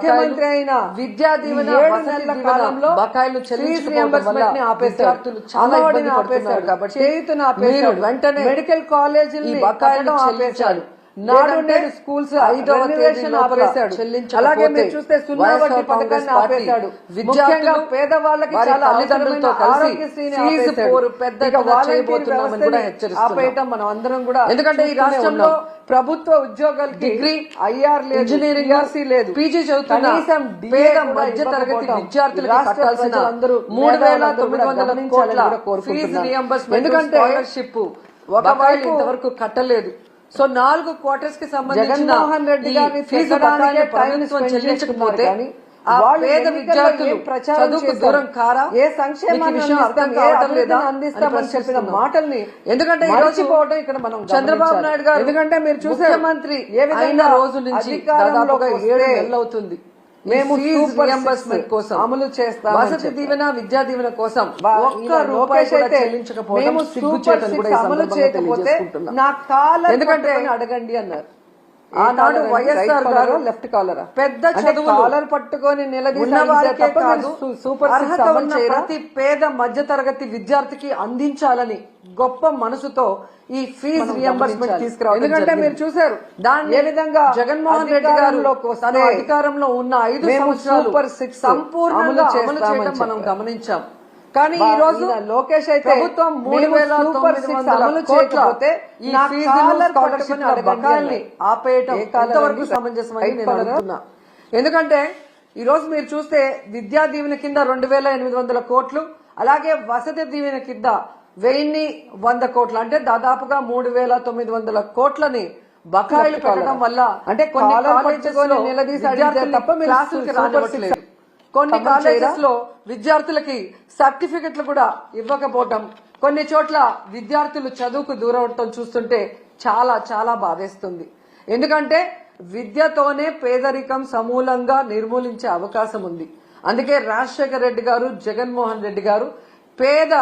ముఖ్యమంత్రి అయిన విద్యా దీవెన కాలంలో బకాయిలు విద్యార్థులు చాలా ఇబ్బంది పడుతున్నారు కాబట్టి వెంటనే మెడికల్ కాలేజీలు బకాయిలు చెల్లించాలి. నాడు నేడు స్కూల్స్ ఐదవ తేదీ ఆపేశాడు అలాగే మీరు చూస్తే సున్నా వడ్డీ పథకాన్ని ఆపేశాడు విద్యార్థులు ముఖ్యంగా పేదవాళ్ళకి చాలా తల్లిదండ్రులతో కలిసి పెద్ద చేయబోతున్నామని కూడా. ఆపేయటం మనం అందరం కూడా ఎందుకంటే ఈ రాష్ట్రంలో. ప్రభుత్వ ఉద్యోగాలు డిగ్రీ, ఐఆర్ లేదు ఇంజనీరింగ్, PRC లేదు పీజీ చదువుతున్న పేద మధ్య తరగతి. విద్యార్థులకు రాష్ట్ర కట్టాల్సిన ప్రజలందరూ మూడు వేల తొమ్మిది వందల కోట్ల. ఫీజు రియంబర్స్మెంట్ ఎందుకంటే ఇంతవరకు కట్టలేదు సో నాలుగు క్వార్టర్స్కి సంబంధించిన జగన్మోహన్ రెడ్డి గారిని టైం చెల్లించకపోతే పేద విద్యార్థులు చదువుకు? దూరం కారా ఏ సంక్షేమాన్ని లేదా అందిస్తామని చెప్పిన. మాటల్ని ఎందుకంటే ఈ రోజు మర్చిపోవడం ఇక్కడ మనం చంద్రబాబు. నాయుడు గారు ఎందుకంటే మీరు చూసారు ముఖ్యమంత్రి ఏ విధంగా రోజు నుంచి దాదాపుగా వస్తే ఏడు నెలలు అవుతుంది మేము రియంబర్స్మెంట్ కోసం అమలు చేస్తామని వసతి. దీవెన విద్యా దీవెన కోసం ఒక్క రూపాయి చెల్లించకపోవడం మేము సూపర్ అమలు చేయకపోతే. నా కాలర్ ఎందుకంటే అడగండి అన్నారు ఆనాడు వైఎస్ఆర్ గారు లెఫ్ట్ కాలర్ పెద్ద అంటే చదువులు కాలర్ పట్టుకొని సూపర్ అర్హత ఉన్న? ప్రతి పేద మధ్య తరగతి విద్యార్థికి అందించాలని గొప్ప మనసుతో ఈ ఫీజు రియంబర్స్మెంట్. తీసుకురావడం ఎందుకంటే. మీరు చూశారు దాన్ని ఏ విధంగా జగన్మోహన్ రెడ్డి గారు అధికారంలోకి వస్తే తన అధికారంలో ఉన్న ఐదు సంవత్సరాలు సూపర్ సిక్స్ సంపూర్ణంగా అమలు చేయడం మనం. గమనించాం కానీ ఈ రోజు లోకేష్ అయితే ప్రభుత్వం మూడు వేల సూపర్ సిక్స్ అమలు చేయకపోతే ఈ ఫీజులు కాలర్ స్కాలర్షిప్ బకాయిల్ని. ఆపేయటం ఎంతవరకు? సమంజసమని నేను? అడుగుతున్నా ఎందుకంటే ఈ రోజు మీరు చూస్తే విద్యా దీవెన కింద రెండు వేల ఎనిమిది వందల కోట్లు అలాగే వసతి దీవెన కింద వెయ్యిన్ని వంద కోట్లు అంటే దాదాపుగా మూడు వేల తొమ్మిది వందల కోట్లని బకాయిలు? పెట్టడం వల్ల అంటే కొన్ని కాలేజెస్ నిలదీసి తప్ప మీరు సిక్స్ కొన్ని కాలేజెస్? లో విద్యార్థులకి సర్టిఫికెట్లు కూడా ఇవ్వకపోవటం కొన్ని చోట్ల విద్యార్థులు చదువుకు దూరవటం చూస్తుంటే చాలా చాలా బాధేస్తుంది ఎందుకంటే విద్యతోనే పేదరికం సమూలంగా నిర్మూలించే అవకాశం ఉంది అందుకే రాజశేఖర రెడ్డి గారు జగన్మోహన్ రెడ్డి గారు పేద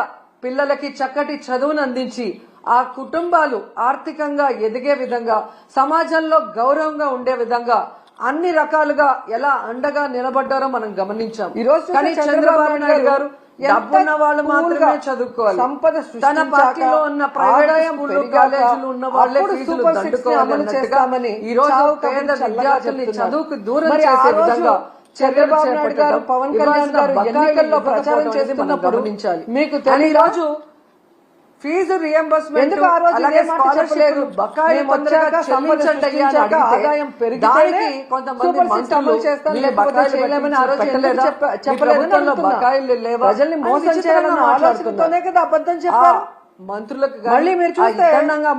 పిల్లలకి చక్కటి చదువును అందించి ఆ కుటుంబాలు ఆర్థికంగా ఎదిగే విధంగా సమాజంలో గౌరవంగా ఉండే విధంగా అన్ని రకాలుగా ఎలా అండగా నిలబడ్డారో మనం గమనించాం ఈ రోజు కానీ చంద్రబాబు నాయుడు గారు డబ్బున్న వాళ్ళు మాత్రమే చదువుకోవాలి సంపద తన పార్టీలో ఉన్న ప్రైవేట్ స్కూళ్ళు కాలేజీలు ఉన్న వాళ్ళే ఫీజులు చేస్తామని ఈ రోజు పేద విద్యార్థుల్ని. చదువుకు దూరం చేసే విధంగా చంద్రబాబు నాయుడు గారు, పవన్ కళ్యాణ్ గారు ఎన్నికల్లో ప్రచారం అనేది మనం గమనించాలి మీకు? రోజు ఫీజు రియంబర్స్మెంట్ ఆదాయం కొంతమంది మంత్రులు బకాయిలు లేవా? ప్రజల్ని మోసం. ఆలోచనతోనే కదా అబద్ధం చెప్పారు. మంత్రులకు మళ్ళీ మీరు చూస్తే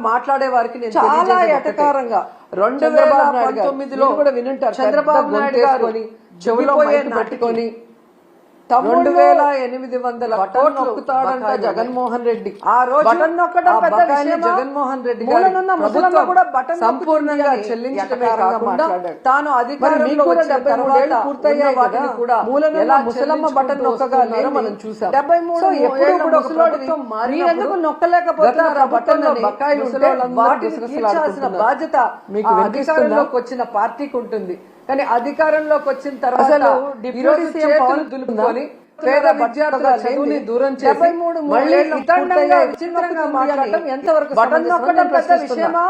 మాట్లాడే వారికి నేను చాలా. ఎటకారంగా. రెండు వేల పంతొమ్మిదిలో కూడా వినుంటారు, చంద్రబాబు నాయుడు గారు చెవిలో పెట్టుకొని రెండు వేల ఎనిమిది వందల బటన్ కోట్లు నొక్కుతాడంట జగన్మోహన్ రెడ్డి ఆ రోజు బటన్ నొక్కడం పెద్ద? జగన్మోహన్ రెడ్డి ప్రభుత్వం కూడా బటన్ సంపూర్ణంగా చెల్లించడమే కాకుండా. తాను అధికారంలో వచ్చిన తర్వాత వాటిని. కూడా ముసలమ్మ బటన్ నొక్కగా మనం చూసాం డెబ్బై మూడు ఎప్పుడు కూడా ప్రభుత్వం ఎందుకు నొక్కలేకపోతున్నారు బటన్ బకాయిలు వాటిని. తీర్చాల్సిన బాధ్యత మీకు? అధికారంలోకి వచ్చిన పార్టీకి ఉంటుంది కానీ అధికారంలోకి వచ్చిన తర్వాత చేతులు దులుపుకొని పేద విద్యార్థుల చదువుని దూరం చేసి మూడు మళ్ళీ. విచిత్రంగా మాట్లాడటం ఎంతవరకు బటన్ నొక్కడం పెద్ద. విషయమా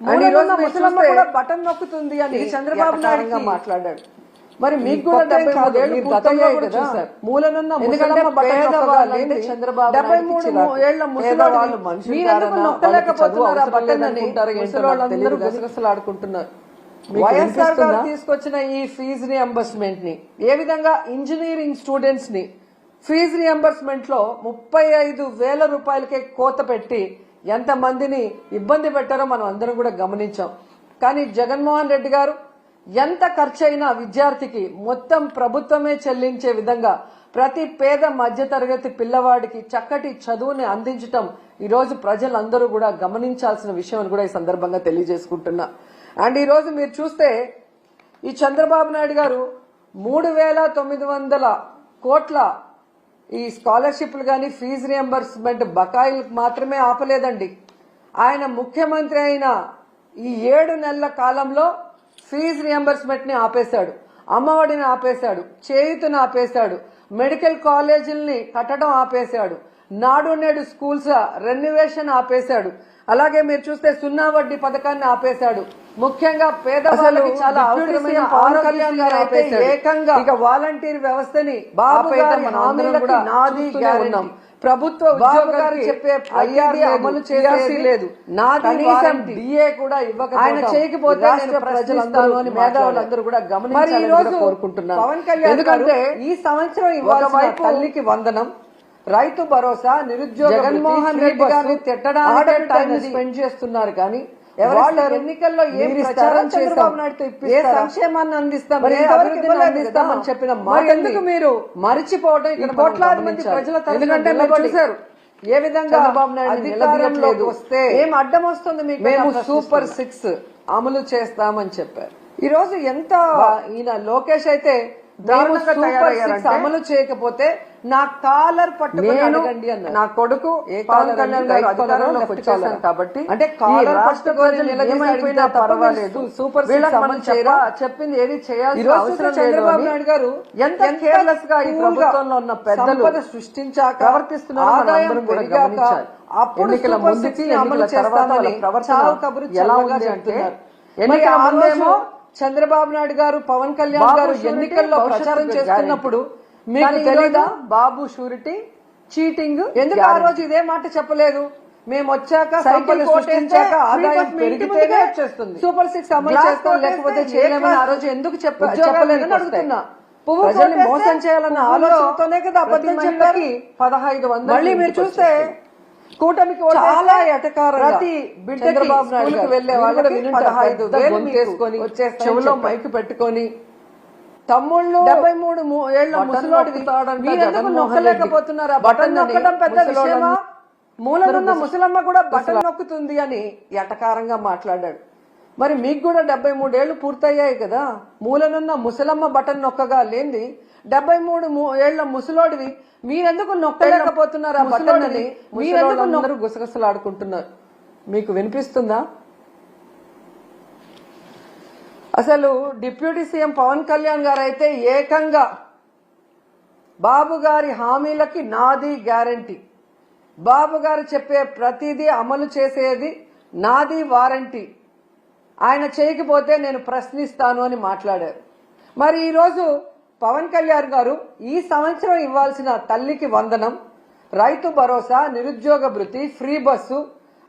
అండ్ ముసలమ్మ కూడా నొక్కుతుంది అని చంద్రబాబు నాయుడుకి మాట్లాడాడు మరి మీకు కూడా డెబ్బై గతంలో. చూశారు. మూలనున్న ముసలమ్మ చంద్రబాబు డెబ్బై మూడు. ఏళ్ళ మనుషులు? నొక్కలేకపోతున్నారు అని. గుసగుసలాడుకుంటున్నారు వైఎస్ఆర్ గారు? తీసుకొచ్చిన ఈ ఫీజు రియంబర్స్మెంట్ని ఏ విధంగా ఇంజనీరింగ్ స్టూడెంట్స్ని ఫీజు రియంబర్స్మెంట్లో ముప్పై ఐదు వేల రూపాయలకే కోత పెట్టి ఎంత మందిని ఇబ్బంది పెట్టారో మనం అందరం కూడా గమనించాం కానీ జగన్మోహన్ రెడ్డి గారు ఎంత ఖర్చు అయినా విద్యార్థికి మొత్తం ప్రభుత్వమే చెల్లించే విధంగా ప్రతి పేద మధ్యతరగతి పిల్లవాడికి చక్కటి చదువుని అందించటం ఈ రోజు ప్రజలందరూ కూడా గమనించాల్సిన విషయం అని కూడా ఈ సందర్భంగా తెలియజేసుకుంటున్నా అండ్ ఈరోజు మీరు చూస్తే ఈ చంద్రబాబు నాయుడు గారు మూడు వేల తొమ్మిది వందల కోట్ల ఈ స్కాలర్షిప్లు కానీ ఫీజు రియంబర్స్మెంట్ బకాయిలకు మాత్రమే ఆపలేదండి. ఆయన ముఖ్యమంత్రి అయిన ఈ ఏడు నెలల కాలంలో ఫీజు రియంబర్స్మెంట్ని ఆపేశాడు. అమ్మఒడిని ఆపేశాడు. చేయుతను ఆపేశాడు. మెడికల్ కాలేజీల్ని కట్టడం ఆపేశాడు. నాడు నేడు స్కూల్స్ రెన్యువేషన్ ఆపేశాడు. అలాగే మీరు చూస్తే సున్నా వడ్డీ పథకాన్ని ఆపేశాడు ముఖ్యంగా పేదవాళ్ళకి చాలా అవసరమైన ఆరోగ్యశ్రీ ఆపేశాడు. ఏకంగా ఇక వాలంటీర్ వ్యవస్థని బాబు ఆపేయడం గారి హామీలకి నాది. ఉన్నాం ప్రభుత్వ గారు ఉద్యోగాలు చెప్పే అయ్యాది అమలు చేసేది లేదు నాది కనీసం. డిఏ కూడా ఇవ్వకపోవడం ఆయన చేయకపోతే రాష్ట్ర ప్రజలందరూ అని మేధావులందరూ కూడా గమనించాలని కోరుకుంటున్నాను పవన్ కళ్యాణ్ ఎందుకంటే గారు ఈ సంవత్సరం ఇవ్వాల్సిన తల్లికి వందనం రైతు భరోసా నిరుద్యోగ జగన్మోహన్ రెడ్డి గారిని తిట్టడానికే స్పెండ్ చేస్తున్నారు కానీ ఎవరిస్తారు? ఎన్నికల్లో ఏం ప్రచారం నాయుడుతో ఏ? సంక్షేమాన్ని అందిస్తాం అందిస్తామని? చెప్పిన ఎందుకు మీరు మరిచిపోవడం ఇక్కడ కోట్లాది మంది. ప్రజల ఎందుకంటే మీరు చూశారు ఏ విధంగా చంద్రబాబు నాయుడు. వస్తే ఏం అడ్డం వస్తుంది మీకు మేము సూపర్ సిక్స్ అమలు చేస్తామని చెప్పారు ఈ రోజు ఎంత ఈయన లోకేష్ అయితే అమలు చేయకపోతే నా కాలర్ అన్నారు. నా కొడుకు? కాబట్టి అంటే పర్వాలేదు సూపర్ చెప్పింది ఏది లేదు చంద్రబాబు నాయుడు గారు ఎంత కేర్లెస్గా ఈ ప్రభుత్వంలో ఉన్న పెద్దలు సృష్టించాక ప్రవర్తిస్తున్నారో. అప్పుడు ఎన్నికల ముందుకి అమలు చేస్తామని ప్రవర్తన ఎలా ఉంది అంటే. ఎన్నికల ముందేమో చంద్రబాబు నాయుడు గారు పవన్ కళ్యాణ్ గారు ఎన్నికల్లో ప్రచారం. చేస్తున్నప్పుడు మీకు తెలీదా బాబు షూరిటీ చీటింగ్ ఎందుకు ఆ. రోజు ఇదే మాట చెప్పలేదు మేము వచ్చాక సైకిల్ సృష్టించాక ఆదాయం పెరిగితేనే వచ్చేస్తుంది. సూపర్ సిక్స్ అమలు చేస్తాం లేకపోతే చేయలేమని ఆ రోజు ఎందుకు చెప్ప ఉద్యోగాలు చెప్పలేదని మీకు అడుగుతున్నా ప్రజల్ని మోసం చేయాలన్న ఆలోచనతోనే కదా అబద్ధం చెప్పారు పదహైదు వందలు మళ్ళీ మీరు చూస్తే. కూటమికి చాలా ఎటకారంగా ప్రతి బిడ్డకి చంద్రబాబు నాయుడు వెళ్ళే కూడా వాళ్ళకి. పదహైదు వేలు వచ్చేస్తాయని చెవులో. మైక్ పెట్టుకొని తమ్ముళ్ళు డెబ్బై మూడు ము- ఏళ్ళ బటన్ ముసలోడివి నొక్కుతాడంట మీరెందుకు జగన్మోహన్ నొక్కలేకపోతున్నారు. బటన్ నొక్కడం పెద్ద విషయమా మూలనున్న ముస- ముసలమ్మ కూడా బటన్ నొక్కుతుంది అని ఎటకారంగా మాట్లాడాడు మరి మీకు కూడా డెబ్బై మూడేళ్ళు పూర్తయ్యాయి కదా మూలనున్న ముసలమ్మ బటన్ నొక్కగా లేంది డెబ్బై మూడు ఏళ్ళ ముసలోడివి. మీరెందుకు నొక్కలేకపోతున్నారు ఆ మీరెందుకు అందరూ గుసగుసలాడుకుంటున్నారు. మీకు వినిపిస్తుందా? అసలు డిప్యూటీ సీఎం పవన్ కళ్యాణ్ గారు అయితే ఏకంగా బాబు గారి హామీలకి నాది గ్యారంటీ. బాబు గారు చెప్పే ప్రతిదీ అమలు చేసేది నాది వారంటీ. ఆయన చేయకపోతే నేను ప్రశ్నిస్తాను అని మాట్లాడారు. మరి ఈరోజు పవన్ కళ్యాణ్ గారు ఈ సంవత్సరం ఇవ్వాల్సిన తల్లికి వందనం రైతు భరోసా నిరుద్యోగ భృతి ఫ్రీ బస్సు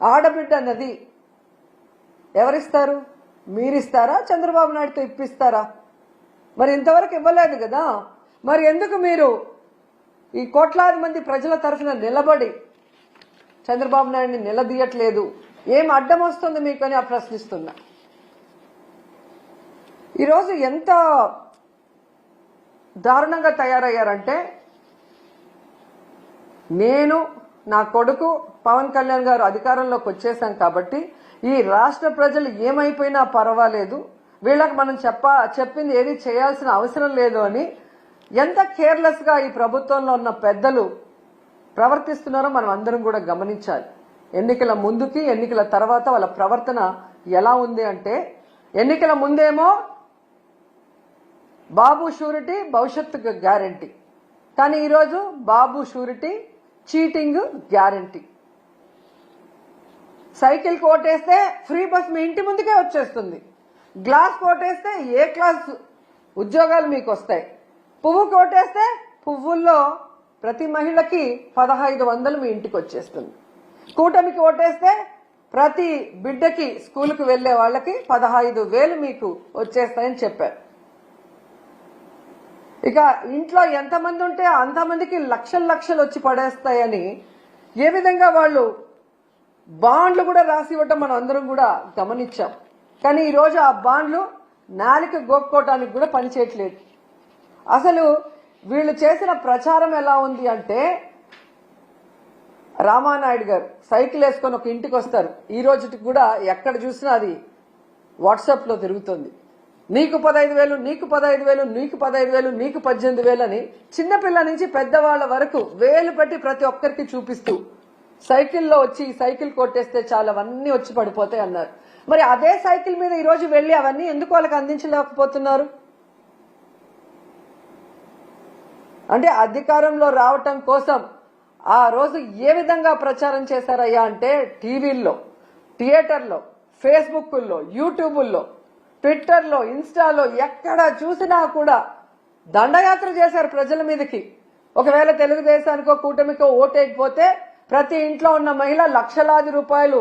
ఆడబిడ్డ నది ఎవరిస్తారు? మీరిస్తారా? చంద్రబాబు నాయుడుతో ఇప్పిస్తారా? మరి ఇంతవరకు ఇవ్వలేదు కదా. మరి ఎందుకు మీరు ఈ కోట్లాది మంది ప్రజల తరఫున నిలబడి చంద్రబాబు నాయుడిని నిలదీయట్లేదు? ఏం అడ్డం వస్తుంది మీకు అని ఆ ప్రశ్నిస్తున్నా. ఈరోజు ఎంత దారుణంగా తయారయ్యారంటే నేను నా కొడుకు పవన్ కళ్యాణ్ గారు అధికారంలోకి వచ్చేసాం కాబట్టి ఈ రాష్ట్ర ప్రజలు ఏమైపోయినా పర్వాలేదు వీళ్ళకి మనం చెప్ప చెప్పింది ఏది చేయాల్సిన అవసరం లేదు అని ఎంత కేర్లెస్గా ఈ ప్రభుత్వంలో ఉన్న పెద్దలు ప్రవర్తిస్తున్నారో మనం అందరం కూడా గమనించాలి. ఎన్నికల ముందుకి ఎన్నికల తర్వాత వాళ్ళ ప్రవర్తన ఎలా ఉంది అంటే ఎన్నికల ముందేమో బాబు షూరిటీ భవిష్యత్తుకు గ్యారంటీ. కానీ ఈరోజు Babu surety cheating guarantee. Cycle కోటేస్తే free bus మీ ఇంటి ముందుకే వచ్చేస్తుంది. గ్లాస్ కోటేస్తే ఏ క్లాస్ ఉద్యోగాలు మీకు వస్తాయి? పువ్వు కోటేస్తే పువ్వుల్లో ప్రతి మహిళకి పదహైదు వందలు మీ ఇంటికి వచ్చేస్తుంది. కూటమికి ఓటేస్తే ప్రతి బిడ్డకి స్కూల్కి వెళ్ళే వాళ్ళకి పదహైదు వేలు మీకు వచ్చేస్తాయని చెప్పారు. ఇక ఇంట్లో ఎంతమంది ఉంటే అంతమందికి లక్షలు లక్షలు వచ్చి పడేస్తాయని ఏ విధంగా వాళ్ళు బాండ్లు కూడా రాసి ఇవ్వటం మనం అందరం కూడా గమనించాం. కానీ ఈరోజు ఆ బాండ్లు నాలిక గోక్కోవటానికి కూడా పనిచేయట్లేదు. అసలు వీళ్ళు చేసిన ప్రచారం ఎలా ఉంది అంటే రామానాయుడు గారు సైకిల్ వేసుకొని ఒక ఇంటికి వస్తారు. ఈ రోజుకి కూడా ఎక్కడ చూసినా అది వాట్సాప్లో తిరుగుతుంది. నీకు పదహైదు వేలు నీకు పదహైదు వేలు నీకు పదహైదు వేలు నీకు పద్దెనిమిది వేలు అని చిన్నపిల్ల నుంచి పెద్దవాళ్ళ వరకు వేలు పెట్టి ప్రతి ఒక్కరికి చూపిస్తూ సైకిల్లో వచ్చి ఈ సైకిల్ కొట్టేస్తే చాలా అవన్నీ వచ్చి పడిపోతాయి అన్నారు. మరి అదే సైకిల్ మీద ఈరోజు వెళ్ళి అవన్నీ ఎందుకు వాళ్ళకి అందించలేకపోతున్నారు? అంటే అధికారంలో రావటం కోసం ఆ రోజు ఏ విధంగా ప్రచారం చేశారయ్యా అంటే టీవీల్లో థియేటర్లో ఫేస్బుక్ల్లో యూట్యూబుల్లో ట్విట్టర్లో ఇన్స్టాలో ఎక్కడ చూసినా కూడా దండయాత్ర చేశారు ప్రజల మీదకి. ఒకవేళ తెలుగుదేశానికో కూటమికో ఓటేయకపోతే ప్రతి ఇంట్లో ఉన్న మహిళ లక్షలాది రూపాయలు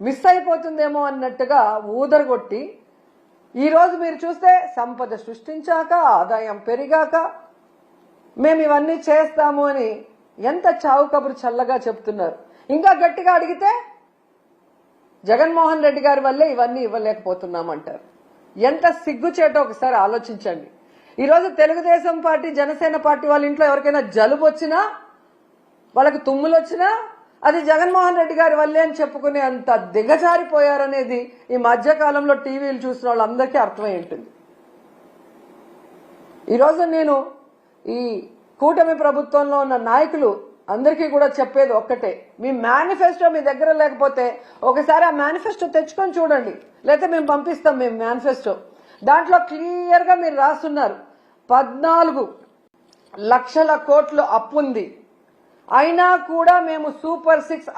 మిస్ అయిపోతుందేమో అన్నట్టుగా ఊదరగొట్టి ఈరోజు మీరు చూస్తే సంపద సృష్టించాక ఆదాయం పెరిగాక మేము ఇవన్నీ చేస్తాము అని ఎంత చావు కబురు చల్లగా చెప్తున్నారు. ఇంకా గట్టిగా అడిగితే జగన్మోహన్ రెడ్డి గారి వల్లే ఇవన్నీ ఇవ్వలేకపోతున్నామంటారు. ఎంత సిగ్గుచేటో ఒకసారి ఆలోచించండి. ఈరోజు తెలుగుదేశం పార్టీ జనసేన పార్టీ వాళ్ళ ఇంట్లో ఎవరికైనా జలుబు వచ్చినా వాళ్ళకి తుమ్ములు వచ్చినా అది జగన్మోహన్ రెడ్డి గారి వల్లే అని చెప్పుకునే అంత దిగజారిపోయారనేది ఈ మధ్యకాలంలో టీవీలు చూసిన వాళ్ళందరికీ అర్థమై ఉంటుంది. ఈరోజు నేను ఈ కూటమి ప్రభుత్వంలో ఉన్న నాయకులు అందరికీ కూడా చెప్పేది ఒక్కటే. మీ మేనిఫెస్టో మీ దగ్గర లేకపోతే ఒకసారి ఆ మేనిఫెస్టో తెచ్చుకొని చూడండి. లేకపోతే మేము పంపిస్తాం మేము మేనిఫెస్టో దాంట్లో క్లియర్గా మీరు రాస్తున్నారు. పద్నాలుగు లక్షల కోట్లు అప్పు ఉంది అయినా కూడా మేము సూపర్ సిక్స్